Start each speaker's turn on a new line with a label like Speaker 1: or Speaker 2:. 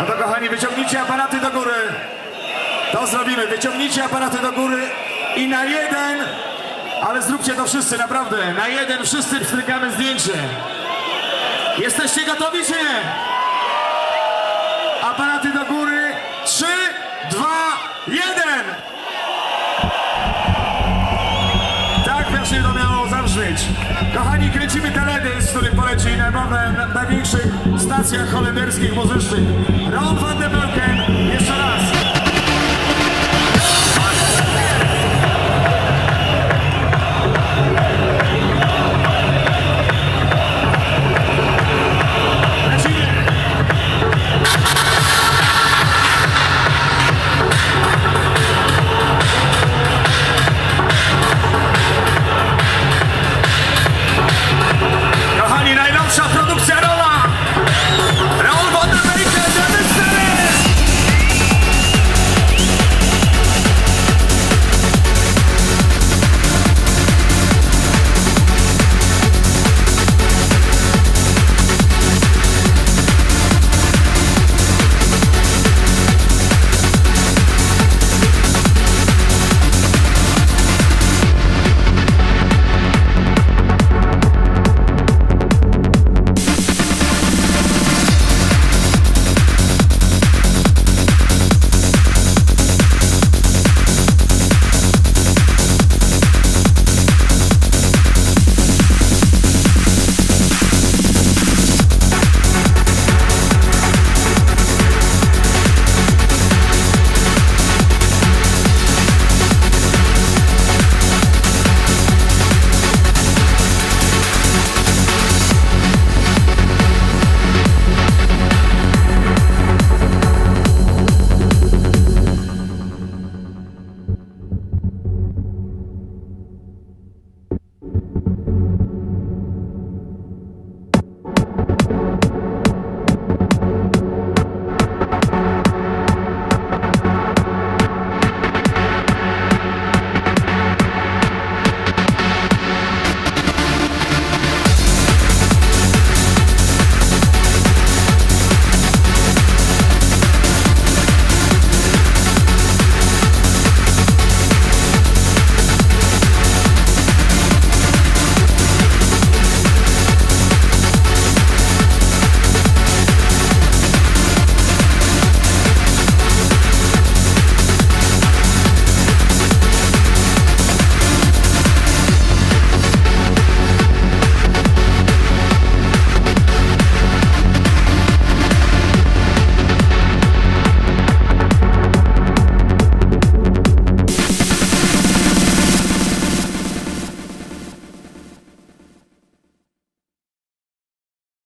Speaker 1: No to kochani, wyciągnijcie aparaty do góry. To zrobimy. Wyciągnijcie aparaty do góry i na jeden, ale zróbcie to wszyscy, naprawdę. Na jeden wszyscy wstrykamy zdjęcie. Jesteście gotowi czy nie? Aparaty do góry. Trzy, dwa, jeden. Tak właśnie to miało zabrzmieć. Kochani, kręcimy teledysk, który poleci na na największych stacjach holenderskich muzycznych. Ron van den Belken,